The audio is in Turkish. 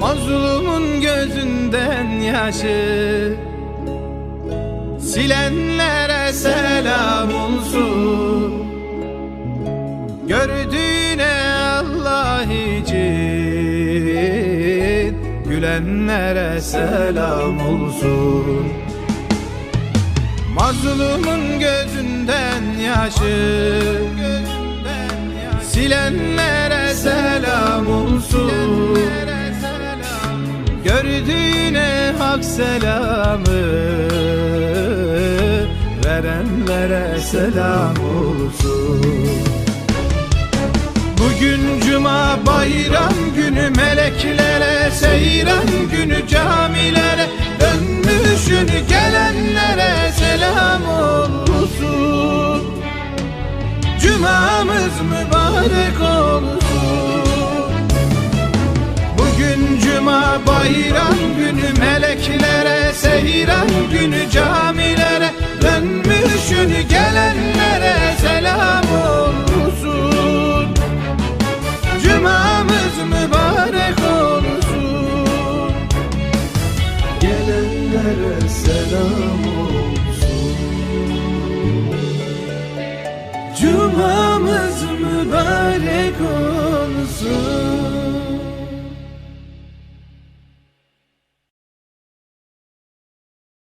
Mazlumun gözünden yaşı Silenlere selam olsun. Gördüğüne Allah için Gülenlere selam olsun. Mazlumun gözünden yaşı Silenlere selam olsun Gördüğüne hak selamı Verenlere selam olsun. Bugün cuma bayram günü Meleklere seyran günü Camilere dönmüşün Gelenlere selam olsun. Cumamız mübarek olsun bayram günü Meleklere seyran günü Camilere dönmüşün Gelenlere selam olsun. Cumamız mübarek olsun. Gelenlere selam olsun. Cumamız mübarek